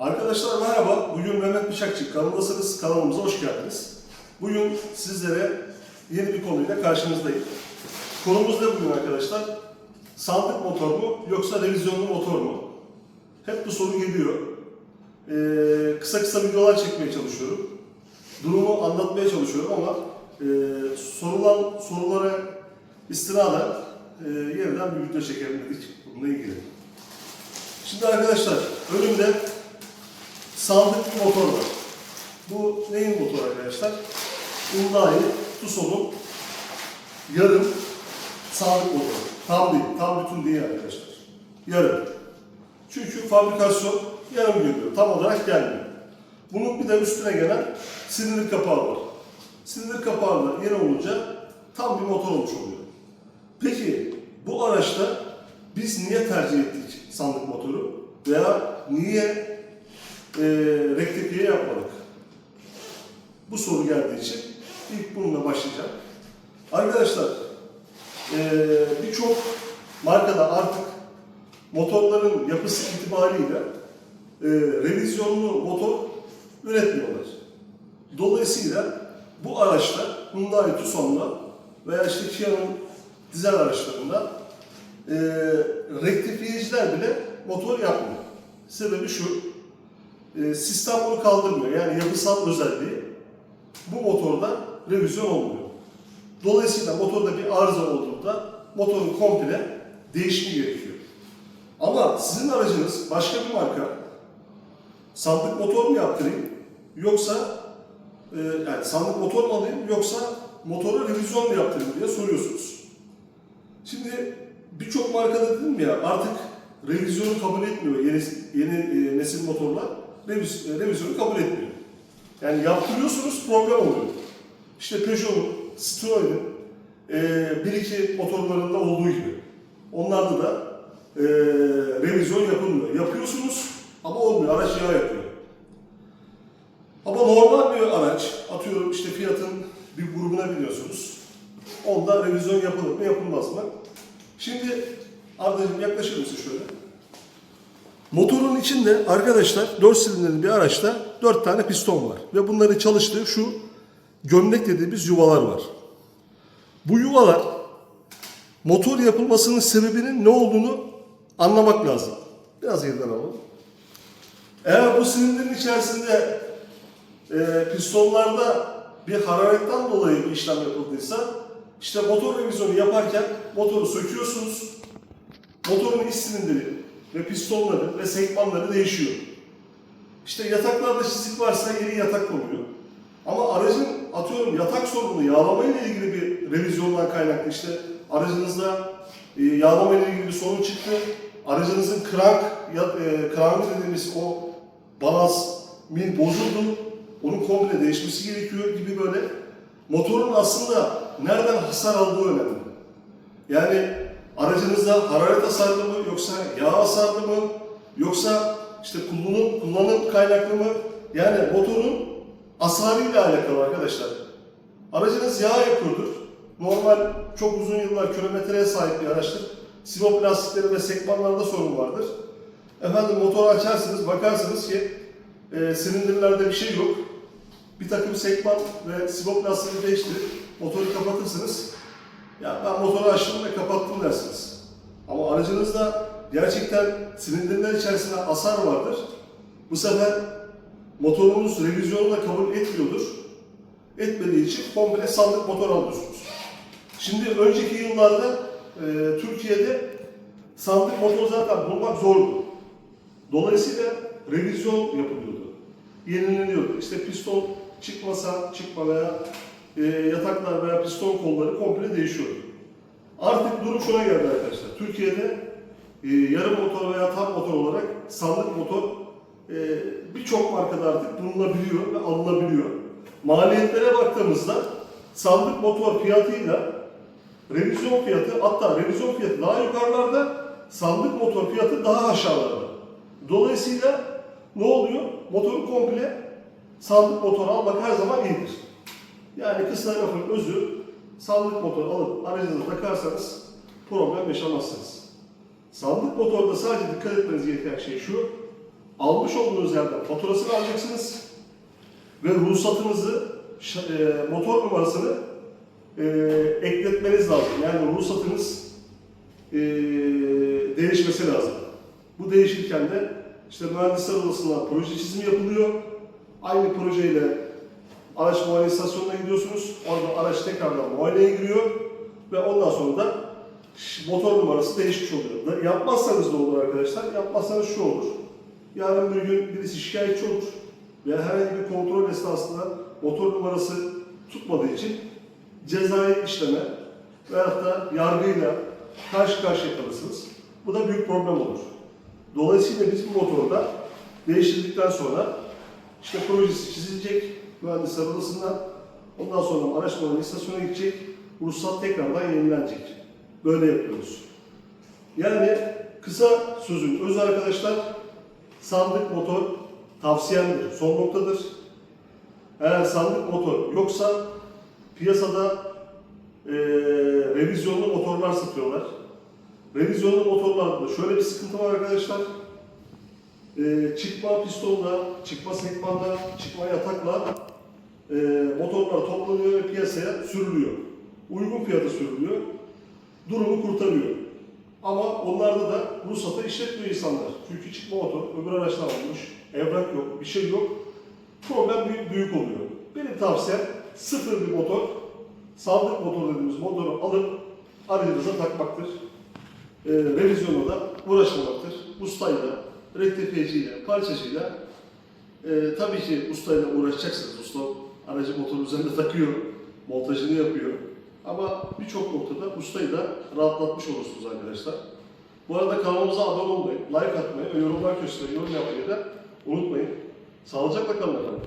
Arkadaşlar merhaba. Bugün Mehmet Bıçakçı kanalındasınız. Kanalımıza hoş geldiniz. Bugün sizlere yeni bir konuyla karşınızdayım. Konumuz ne bugün arkadaşlar? Sandık motor mu yoksa revizyonlu motor mu? Hep bu soru geliyor. Ee, kısa kısa videolar çekmeye çalışıyorum. Durumu anlatmaya çalışıyorum ama e, sorulan sorulara istinaden e, yeniden bir video çekelim dedik bununla ilgili. Şimdi arkadaşlar önümde sandık bir motor var. Bu neyin motoru arkadaşlar? Hyundai Tucson'un yarım sandık motoru. Tam değil, tam bütün değil arkadaşlar. Yarım. Çünkü fabrikasyon yarım geliyor, tam olarak gelmiyor. Bunun bir de üstüne gelen silindir kapağı var. Silindir kapağı da yeni olunca tam bir motor olmuş oluyor. Peki bu araçta biz niye tercih ettik sandık motoru veya niye e, rektifiye yapmadık? Bu soru geldiği için ilk bununla başlayacağım. Arkadaşlar e, birçok markada artık motorların yapısı itibariyle e, revizyonlu motor üretmiyorlar. Dolayısıyla bu araçlar Hyundai Tucson'la veya işte Kia'nın dizel araçlarında e, rektifiyeciler bile motor yapmıyor. Sebebi şu, e, sistem bunu kaldırmıyor. Yani yapısal özelliği bu motorda revizyon olmuyor. Dolayısıyla motorda bir arıza olduğunda motorun komple değişimi gerekiyor. Ama sizin aracınız başka bir marka, sandık motor mu yaptırayım yoksa e, yani sandık motor mu alayım yoksa motora revizyon mu yaptırayım diye soruyorsunuz. Şimdi birçok markada dedim ya artık revizyonu kabul etmiyor yeni, yeni e, nesil motorlar reviz, e, revizyonu kabul etmiyor. Yani yaptırıyorsunuz problem oluyor. İşte Peugeot'un, Citroen'in e, bir iki motorlarında olduğu gibi. Onlarda da e, revizyon yapılmıyor. Yapıyorsunuz ama olmuyor. Araç yağ yapıyor. Ama normal bir araç, atıyorum işte fiyatın bir grubuna biniyorsunuz. Onda revizyon yapılır mı, yapılmaz mı? Şimdi Arda'cığım yaklaşır mısın şöyle? Motorun içinde arkadaşlar 4 silindirli bir araçta 4 tane piston var. Ve bunların çalıştığı şu gömlek dediğimiz yuvalar var. Bu yuvalar motor yapılmasının sebebinin ne olduğunu anlamak lazım. Biraz yerden alalım. Eğer bu silindirin içerisinde e, pistonlarda bir hararetten dolayı bir işlem yapıldıysa işte motor revizyonu yaparken motoru söküyorsunuz. Motorun iç silindiri ve pistonları ve sekmanları değişiyor. İşte yataklarda çizik varsa yeni yatak konuyor. Ama aracın atıyorum yatak sorunu yağlama ile ilgili bir revizyondan kaynaklı işte aracınızda e, yağlama ile ilgili bir sorun çıktı. Aracınızın krank, e, krankı dediğimiz o balans mil bozuldu. Onun komple değişmesi gerekiyor gibi böyle. Motorun aslında nereden hasar aldığı önemli. Yani aracınızda hararet hasarlı mı yoksa yağ hasarlı mı yoksa işte kullanım, kullanım kaynaklı mı? Yani motorun hasarıyla alakalı arkadaşlar. Aracınız yağ yakıyordur. Normal çok uzun yıllar kilometreye sahip bir araçtır. Sivop lastikleri ve sekmanlarda sorun vardır. Efendim motoru açarsınız bakarsınız ki e, silindirlerde bir şey yok. Bir takım sekman ve sivop lastiğini değiştirip motoru kapatırsınız. Ya ben motoru açtım ve kapattım dersiniz. Ama aracınızda gerçekten silindirler içerisinde hasar vardır. Bu sefer motorunuz revizyonu da kabul etmiyordur. Etmediği için komple sandık motor alıyorsunuz. Şimdi önceki yıllarda e, Türkiye'de sandık motor zaten bulmak zordu. Dolayısıyla revizyon yapılıyordu. Yenileniyordu. İşte piston çıkmasa çıkma veya e, yataklar veya piston kolları komple değişiyordu. Artık durum şuna geldi arkadaşlar. Türkiye'de e, yarım motor veya tam motor olarak sandık motor e, birçok markada artık bulunabiliyor ve alınabiliyor. Maliyetlere baktığımızda sandık motor fiyatıyla revizyon fiyatı hatta revizyon fiyatı daha yukarılarda sandık motor fiyatı daha aşağılarda. Dolayısıyla ne oluyor? Motoru komple sandık motoru almak her zaman iyidir. Yani kısa lafın özü sandık motoru alıp aracınıza takarsanız problem yaşamazsınız. Sandık motorda sadece dikkat etmeniz gereken şey şu. almış olduğunuz yerden faturasını alacaksınız ve ruhsatınızı, e, motor numarasını e, ekletmeniz lazım. Yani ruhsatınız e, değişmesi lazım. Bu değişirken de işte mühendisler odasından proje çizimi yapılıyor. Aynı projeyle araç muayene istasyonuna gidiyorsunuz. Orada araç tekrardan muayeneye giriyor ve ondan sonra da motor numarası değişmiş oluyor. Da- Yapmazsanız ne olur arkadaşlar? Yapmazsanız şu olur. Yarın bir gün birisi şikayetçi olur veya herhangi bir kontrol esnasında motor numarası tutmadığı için cezai işleme veyahut da yargıyla karşı karşıya kalırsınız. Bu da büyük problem olur. Dolayısıyla biz bu motoru da değiştirdikten sonra işte projesi çizilecek mühendisler odasından ondan sonra araç muayene istasyonuna gidecek ruhsat tekrardan yenilenecek. Böyle yapıyoruz. Yani kısa sözün özü arkadaşlar sandık motor tavsiyemdir, son noktadır. Eğer sandık motor yoksa piyasada eee revizyonlu motorlar satıyorlar. Revizyonlu motorlarda şöyle bir sıkıntı var arkadaşlar. Eee, çıkma pistonla, çıkma sekmanda, çıkma yatakla eee, motorlar toplanıyor ve piyasaya sürülüyor. Uygun fiyata sürülüyor. Durumu kurtarıyor. Ama onlarda da ruhsata işletmiyor insanlar. Çünkü çıkma motor öbür araçtan alınmış, evrak yok, bir şey yok. Problem büyük, büyük oluyor. Benim tavsiyem sıfır bir motor, sandık motor dediğimiz motoru alıp aracınıza takmaktır. Ee, revizyonla da uğraşmamaktır. Ustayla, rektifiyeciyle, parçacıyla e, tabii ki ustayla uğraşacaksınız. Usta aracı motorun üzerinde takıyor, montajını yapıyor. Ama birçok noktada ustayı da rahatlatmış olursunuz arkadaşlar. Bu arada kanalımıza abone olmayı, like atmayı ve yorumlar köşesine yorum yapmayı da unutmayın. Sağlıcakla kalın efendim.